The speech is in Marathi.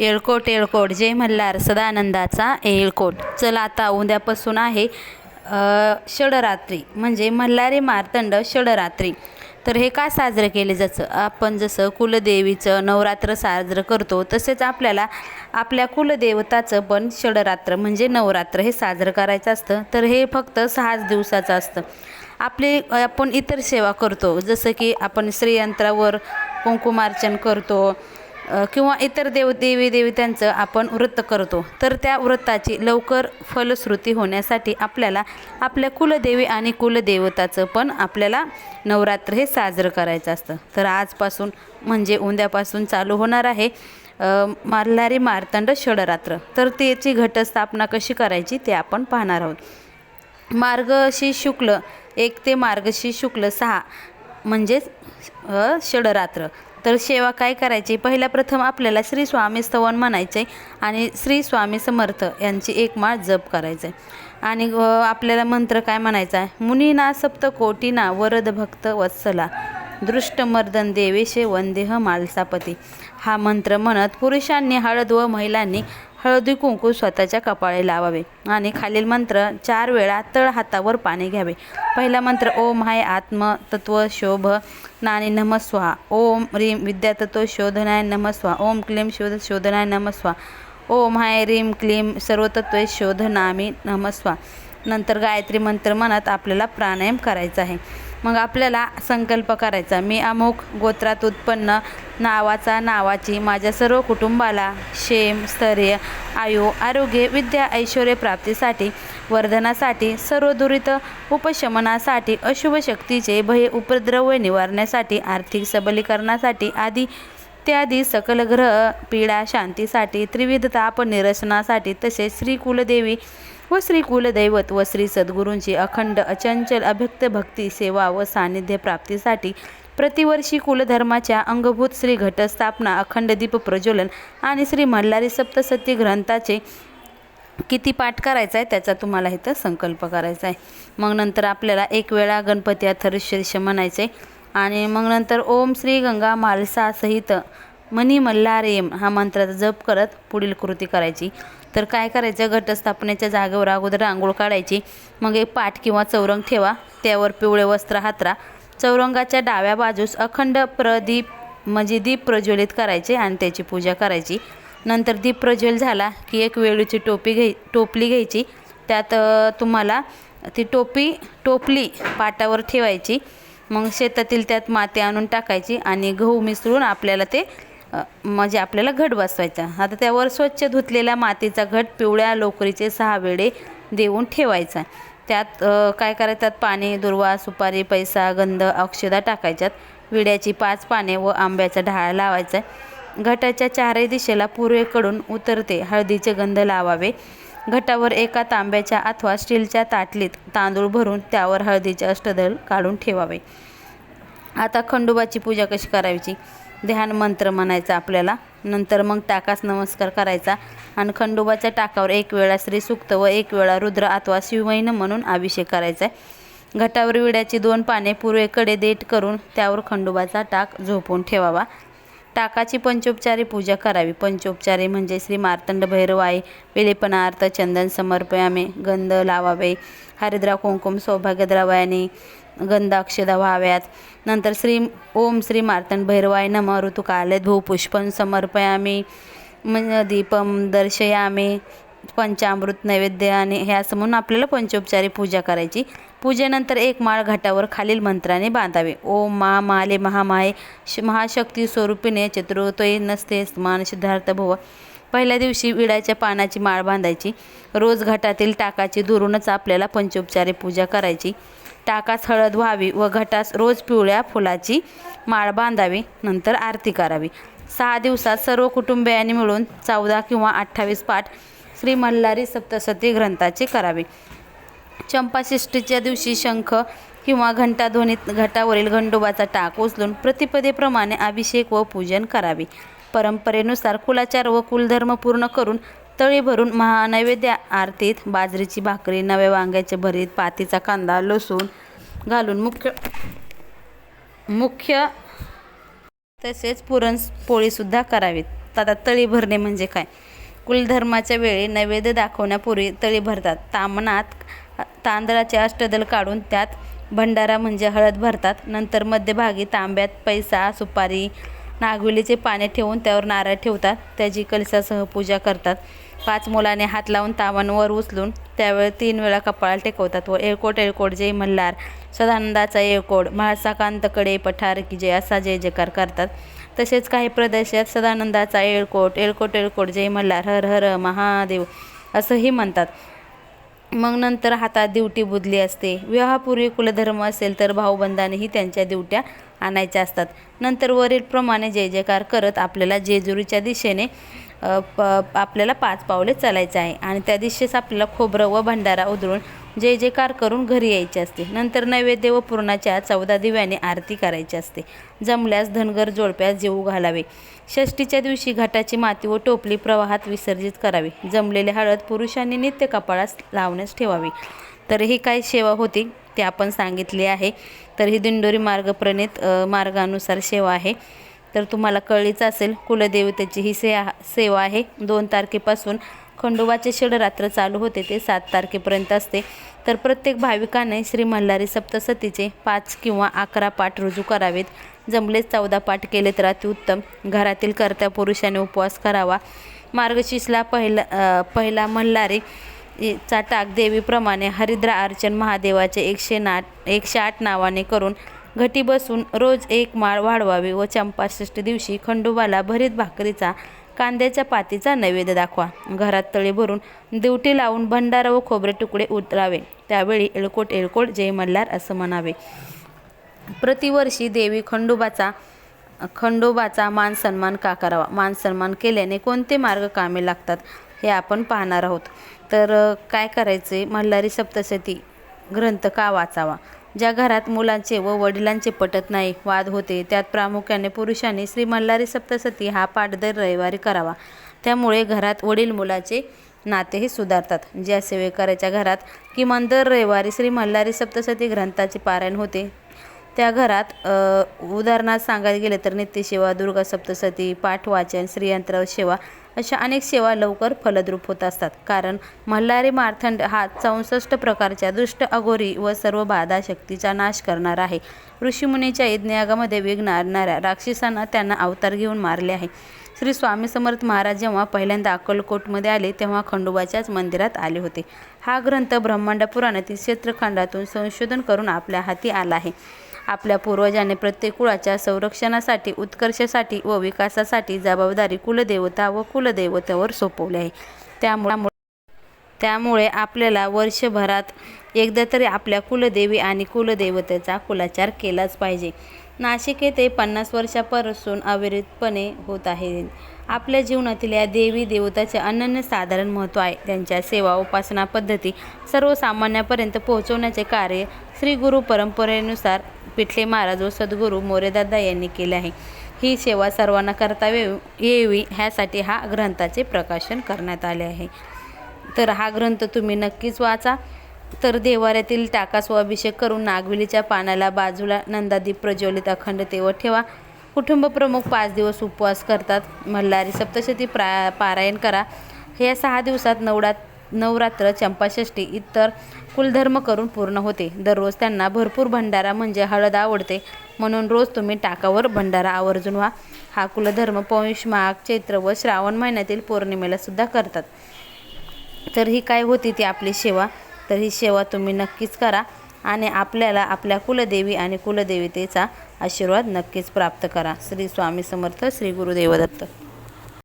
येळकोट येळकोट. जय मल्हार सदानंदाचा येळकोट. चला आता उद्यापासून आहे षडरात्री. म्हणजे मल्हारी मार्तंड षडरात्री. तर हे का साजरं केले जातं? आपण जसं कुलदेवीचं नवरात्र साजरं करतो तसेच आपल्याला आपल्या कुलदेवताचं पण षडरात्र म्हणजे नवरात्र हे साजरं करायचं असतं. तर हे फक्त सहाच दिवसाचं असतं. आपली आपण इतर सेवा करतो. जसं की आपण श्रीयंत्रावर कुंकुमार्चन करतो किंवा इतर देव देवी देवतांचं आपण व्रत करतो तर त्या व्रताची लवकर फलश्रुती होण्यासाठी आपल्याला आपल्या कुलदेवी आणि कुलदेवताचं पण आपल्याला नवरात्र हे साजरं करायचं असतं. तर आजपासून म्हणजे उद्यापासून चालू होणार आहे मारणारी मल्हारी मार्तंड षडरात्र. तर त्याची घटस्थापना कशी करायची ते आपण पाहणार आहोत. मार्गशी शुक्ल एक ते मार्गशी शुक्ल सहा म्हणजेच षडरात्र. तर सेवा काय करायची? पहिल्या प्रथम आपल्याला श्री स्वामी स्तवन म्हणायचे आणि श्री स्वामी समर्थ यांची एक माळ जप करायचं. आहे आणि आपल्याला मंत्र काय म्हणायचा आहे? मुनीना सप्तकोटीना वरद भक्त वत्सला. दृष्टमर्दन देवेशे वंदेह मालसापती. हा मंत्र म्हणत पुरुषांनी हळद व महिलांनी हळदी कुंकू स्वतःच्या कपाळे लावावे आणि खालील मंत्र चार वेळा तळ हातावर पाणी घ्यावे. पहिला मंत्र ओम हाय आत्म तत्व शोभ नाणी नमस्वा ओम रीम विद्यातत्व शोधनाय नमस्वा ओम क्लीम शोध शोधनाय नमस्वा ओम हाय रीम क्लीम सर्वतत्व शोधनामी नमस्वा नंतर गायत्री मंत्र म्हणत आपल्याला प्राणायाम करायचा आहे. मग आपल्याला संकल्प करायचा. मी अमुक गोत्रात उत्पन्न नावाचा नावाची माझ्या सर्व कुटुंबाला क्षेम स्थैर्य आयु आरोग्य विद्या ऐश्वर्य प्राप्तीसाठी वर्धनासाठी सर्वदुरित उपशमनासाठी अशुभ शक्तीचे भय उपद्रव्य निवारण्यासाठी आर्थिक सबलीकरणासाठी आदी इत्यादी सकल ग्रह पीडा शांतीसाठी त्रिविध ताप निरसनासाठी तसेच श्री कुलदेवी व श्री कुलदैवत व श्री सद्गुरूंची अखंड अचंचल अभक्त भक्ती सेवा व सानिध्य प्राप्तीसाठी प्रतिवर्षी कुलधर्माच्या अंगभूत श्री घटस्थापना अखंड दीप प्रज्वलन आणि श्री मल्हारी सप्तसती ग्रंथाचे किती पाठ करायचा आहे त्याचा तुम्हाला इथं संकल्प करायचा आहे. मग नंतर आपल्याला एक वेळा गणपती अथर्शीर्ष म्हणायचे आणि मग नंतर ओम श्री गंगा मालसा सहित मनी मल्हारेम हा मंत्राचा जप करत पुढील कृती करायची. तर काय करायचं? घटस्थापनेच्या जागेवर अगोदर रांगोळ काढायची. मग एक पाठ किंवा चौरंग ठेवा. त्यावर पिवळे वस्त्र हातरा. चौरंगाच्या डाव्या बाजूस अखंड प्रदीप म्हणजे दीप प्रज्वलित करायचे आणि त्याची पूजा करायची. नंतर दीप प्रज्वल झाला की एक वेळूची टोपी घ्याय टोपली घ्यायची. त्यात तुम्हाला ती टोपी टोपली पाटावर ठेवायची. मग शेतातील त्यात माती आणून टाकायची आणि गहू मिसळून आपल्याला ते म्हणजे आपल्याला घट बसवायचा. आता त्यावर स्वच्छ धुतलेल्या मातीचा घट पिवळ्या लोकरीचे सहा वेळे देऊन ठेवायचा. त्यात काय करायच्यात पाणी दुर्वा सुपारी पैसा गंध अक्षदा टाकायच्यात. विड्याची पाच पाने व आंब्याचा ढाळ लावायचा. घटाच्या चारही दिशेला पूर्वेकडून उतरते. हळदीचे गंध लावावे. घटावर एका तांब्याच्या अथवा स्टीलच्या ताटलीत तांदूळ भरून त्यावर हळदीचे अष्टदल काढून ठेवावे. आता खंडोबाची पूजा कशी करायची? ध्यान मंत्र म्हणायचा आपल्याला. नंतर मग टाकास नमस्कार करायचा. आणि खंडोबाच्या टाकावर एक वेळा श्रीसुक्त व एक वेळा रुद्र अथवा शिवमैन म्हणून अभिषेक करायचा. आहे घटावर विड्याची दोन पाने पूर्वेकडे देठ करून त्यावर खंडोबाचा टाक झोपून ठेवावा. टाकाची पंचोपचारी पूजा करावी. पंचोपचारी म्हणजे श्री मार्तंड भैरवाई विलेपनार्थ चंदन समर्पयामे गंध लावावे. हरिद्रा कुंकुम सौभाग्यद्रावयाने गंध अक्षदा व्हाव्यात. नंतर श्री ओम श्री मार्तंड भैरवाय नम ऋतुकाले धूपुष्पं समर्पयामे दीपम दर्शयामे पंचामृत नैवेद्य आणि हे असं म्हणून आपल्याला पंचोपचारी पूजा करायची. पूजेनंतर एक माळ घाटावर खालील मंत्राने बांधावे. ओम मा माले महामाये श महाशक्ती स्वरूपीने चतुर्थय नसते मान सिद्धार्थ भव. पहिल्या दिवशी विड्याच्या पानाची माळ बांधायची. रोज घाटातील टाकाची दुरूनच आपल्याला पंचोपचारी पूजा करायची. टाकास हळद व्हावी व घटास रोज पिवळ्या फुलाची माळ बांधावी. नंतर आरती करावी. सहा दिवसात सर्व कुटुंबियांनी मिळून चौदा किंवा अठ्ठावीस पाठ श्री मल्हारी सप्तसती ग्रंथाचे करावे. चंपाषष्ठीच्या दिवशी शंख किंवा घंटाध्वनीत घटावरील घंडोबाचा टाक उचलून प्रतिपदेप्रमाणे अभिषेक व पूजन करावे. परंपरेनुसार कुलाचार व कुलधर्म पूर्ण करून तळी भरून महानैवेद्य आरतीत बाजरीची भाकरी नव्या वांग्याचे भरीत पातीचा कांदा लसूण घालून मुख्य मुख्य तसेच पुरणपोळीसुद्धा करावीत. आता तळी भरणे म्हणजे काय? कुलधर्माच्या वेळी नैवेद्य दाखवण्यापूर्वी तळी भरतात. तामणात तांदळाचे अष्टदल काढून त्यात भंडारा म्हणजे हळद भरतात. नंतर मध्यभागी तांब्यात पैसा सुपारी नागविलीचे पाने ठेवून त्यावर नारळ ठेवतात. त्याची कलशासह पूजा करतात. पाच मुलाने हात लावून तावांवर उचलून त्यावेळी तीन वेळा कपाळाला टेकवतात व एळकोट एळकोट जय मल्हार सदानंदाचा एळकोट म्हाळसाकांतकडे पठार की जय असा जय जयकार करतात. तसेच काही प्रदेशात सदानंदाचा येळकोट एळकोट एळकोट जय मल्हार हर हर महादेव असंही म्हणतात. मग नंतर हातात दिवटी बुदली असते. विवाहापूर्वी कुलधर्म असेल तर भाऊबंधानेही त्यांच्या दिवट्या आणायच्या असतात. नंतर वरीलप्रमाणे जय जयकार करत आपल्याला जेजुरीच्या दिशेने प आपल्याला पाच पावले चालायचं आहे. आणि त्या दिशेस आपल्याला खोबरं व भंडारा उधळून जे जयकार करून घरी यायचे असते. नंतर नैवेद्य व पूर्णाच्या चौदा दिव्याने आरती करायची असते. जमल्यास धनगर जोडप्यास जेऊ घालावे. षष्टीच्या दिवशी घाटाची माती व टोपली प्रवाहात विसर्जित करावी. जमलेले हळद पुरुषांनी नित्य कपाळास लावण्यास ठेवावी. तर ही काय सेवा होती ते आपण सांगितली आहे. तर ही दिंडोरी मार्गप्रणित मार्गानुसार सेवा आहे. तर तुम्हाला कळलीच असेल कुलदेवतेची ही से सेवा आहे. दोन तारखेपासून खंडोबाचे षडरात्र चालू होते ते सात तारखेपर्यंत असते. तर प्रत्येक भाविकाने श्री मल्हारी सप्तसतीचे पाच किंवा अकरा पाठ रुजू करावेत. जमलेच चौदा पाठ केले तर अतिउत्तम घरातील कर्त्या पुरुषाने उपवास करावा. मार्गशीर्षला पहिला पहिला मल्हारी चा टाक देवीप्रमाणे हरिद्रा अर्चन महादेवाचे एकशे नाट एकशे आठ नावाने करून घटी बसून रोज एक माळ वाढवावी व चंपाषष्ठी दिवशी खंडोबाला भरीत भाकरीचा कांद्याच्या पातीचा नैवेद्य दाखवा. घरात तळी भरून दिवटी लावून भंडारा व खोबरे तुकडे उतरावे. त्यावेळी एळकोट एळकोट जय मल्हार असं म्हणावे. प्रतिवर्षी देवी खंडोबाचा खंडोबाचा मान सन्मान का करावा? मान सन्मान केल्याने कोणते मार्ग कामे लागतात हे आपण पाहणार आहोत. तर काय करायचे मल्हारी सप्तशती ग्रंथ का वाचावा? ज्या घरात मुलांचे व वडिलांचे पटत नाही वाद होते त्यात प्रामुख्याने पुरुषांनी श्री मल्हारी सप्तसती हा पाठ दर रविवारी करावा. त्यामुळे घरात वडील मुलाचे नातेही सुधारतात. ज्या सेवेकराच्या घरात किमान दर रविवारी श्री मल्हारी सप्तसती ग्रंथाचे पारायण होते त्या घरात उदाहरणार्थ सांगायला गेले तर नित्यसेवा दुर्गा सप्तसती पाठ वाचन श्रीयंत्र सेवा अशा अनेक सेवा लवकर फलद्रूप होत असतात. कारण मल्हारी मार्थंड हा चौसष्ट प्रकारच्या दुष्ट अघोरी व सर्व बाधा शक्तीचा नाश करणार आहे. ऋषीमुनीच्या यज्ञयागामध्ये विघ्न आणणाऱ्या राक्षसांना त्यांना अवतार घेऊन मारले आहे. श्री स्वामी समर्थ महाराज जेव्हा पहिल्यांदा अक्कलकोटमध्ये आले तेव्हा खंडोबाच्याच मंदिरात आले होते. हा ग्रंथ ब्रह्मांड पुराणातील क्षेत्रखंडातून संशोधन करून आपल्या हाती आला आहे. आपल्या पूर्वजाने प्रत्येक कुळाच्या संरक्षणासाठी उत्कर्षासाठी व विकासासाठी जबाबदारी कुलदेवता व कुलदेवतेवर सोपवली आहे. त्यामुळे त्यामुळे आपल्याला वर्षभरात एकदा तरी आपल्या कुलदेवी आणि कुलदेवतेचा कुलाचार केलाच पाहिजे. नाशिक येथे पन्नास वर्षापासून अविरतपणे होत आहे. आपल्या जीवनातील या देवी देवताचे अनन्य साधारण महत्त्व आहे. त्यांच्या सेवा उपासना पद्धती सर्वसामान्यापर्यंत पोहोचवण्याचे कार्य श्री गुरु परंपरेनुसार पिठले महाराज व सद्गुरू मोरेदादा यांनी केले आहे. ही सेवा सर्वांना करता येऊ- ह्यासाठी हा ग्रंथाचे प्रकाशन करण्यात आले आहे. तर हा ग्रंथ तुम्ही नक्कीच वाचा. तर देवाऱ्यातील टाकास व अभिषेक करून नागविलीच्या पानाला बाजूला नंदादीप प्रज्वलित अखंड तेवर ठेवा. कुटुंब प्रमुख पाच दिवस उपवास करतात. मल्हारी सप्तशती प्रा पारायण करा. ह्या सहा दिवसात नवडात नवरात्र चंपाषष्ठी इतर कुलधर्म करून पूर्ण होते. दररोज त्यांना भरपूर भंडारा म्हणजे हळद आवडते. म्हणून रोज तुम्ही टाकावर भंडारा आवर्जून व्हा. हा कुलधर्म पौष माघ चैत्र व श्रावण महिन्यातील पौर्णिमेला सुद्धा करतात. तर ही काय होती ती आपली सेवा? तर ही सेवा तुम्ही नक्कीच करा आणि आपल्याला आपल्या कुलदेवी आणि कुलदेवतेचा आशीर्वाद नक्कीच प्राप्त करा. श्री स्वामी समर्थ श्री गुरुदेवदत्त